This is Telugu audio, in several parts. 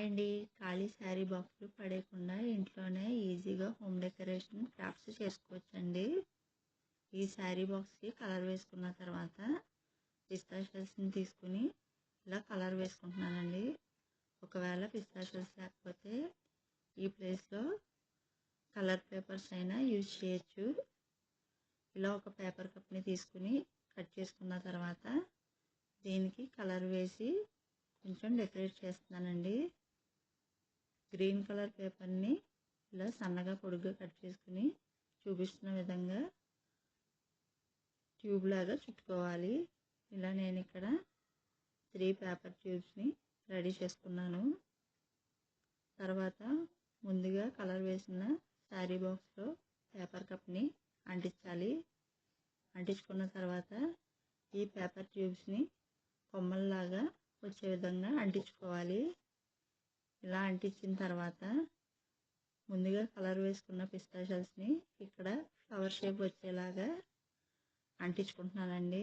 హాయ్ అండి ఖాళీ శారీ బాక్స్లు పడేయకుండా ఇంట్లోనే ఈజీగా హోమ్ డెకరేషన్ క్రాఫ్ట్స్ చేసుకోవచ్చండి. ఈ శారీ బాక్స్కి కలర్ వేసుకున్న తర్వాత పిస్తా షెల్స్ని తీసుకుని ఇలా కలర్ వేసుకుంటున్నానండి. ఒకవేళ పిస్తా షెల్స్ లేకపోతే ఈ ప్లేస్లో కలర్ పేపర్స్ అయినా యూజ్ చేయొచ్చు. ఇలా ఒక పేపర్ కప్ని తీసుకుని కట్ చేసుకున్న తర్వాత దీనికి కలర్ వేసి కొంచెం డెకరేట్ చేస్తున్నానండి. గ్రీన్ కలర్ పేపర్ని ఇలా సన్నగా పొడుగ్గా కట్ చేసుకుని చూపిస్తున్న విధంగా ట్యూబ్ లాగా చుట్టుకోవాలి. ఇలా నేను ఇక్కడ త్రీ పేపర్ ట్యూబ్స్ని రెడీ చేసుకున్నాను. తర్వాత ముందుగా కలర్ వేసిన శారీ బాక్స్లో పేపర్ కప్ని అంటించాలి. అంటించుకున్న తర్వాత ఈ పేపర్ ట్యూబ్స్ని కొమ్మల్లాగా వచ్చే విధంగా అంటించుకోవాలి. ఇలా అంటించిన తర్వాత ముందుగా కలర్ వేసుకున్న పిస్తాషల్స్ని ఇక్కడ ఫ్లవర్ షేప్ వచ్చేలాగా అంటించుకుంటున్నానండి.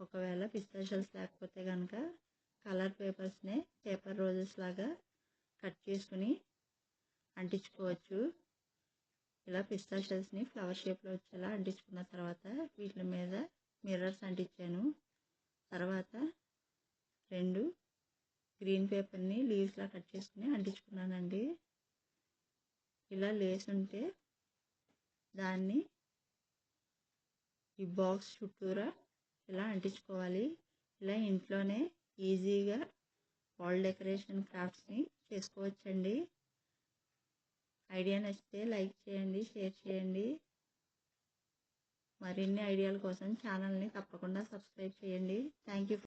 ఒకవేళ పిస్తాషల్స్ లేకపోతే కనుక కలర్ పేపర్స్ని పేపర్ రోజెస్ లాగా కట్ చేసుకుని అంటించుకోవచ్చు. ఇలా పిస్తాషల్స్ని ఫ్లవర్ షేప్లో వచ్చేలా అంటించుకున్న తర్వాత వీటి మీద మిర్రర్స్ అంటించాను. తర్వాత రెండు గ్రీన్ పేపర్ని లీవ్స్లా కట్ చేసుకుని అంటించుకున్నానండి. ఇలా లేసుంటే దాన్ని ఈ బాక్స్ చుట్టూరా ఇలా అంటించుకోవాలి? ఇలా ఇంట్లోనే ఈజీగా వాల్ డెకరేషన్ క్రాఫ్ట్స్ని చేసుకోవచ్చండి. ఐడియా నచ్చితే లైక్ చేయండి షేర్ చేయండి. మరిన్ని ఐడియాల కోసం ఛానల్ని తప్పకుండా సబ్స్క్రైబ్ చేయండి. Thank you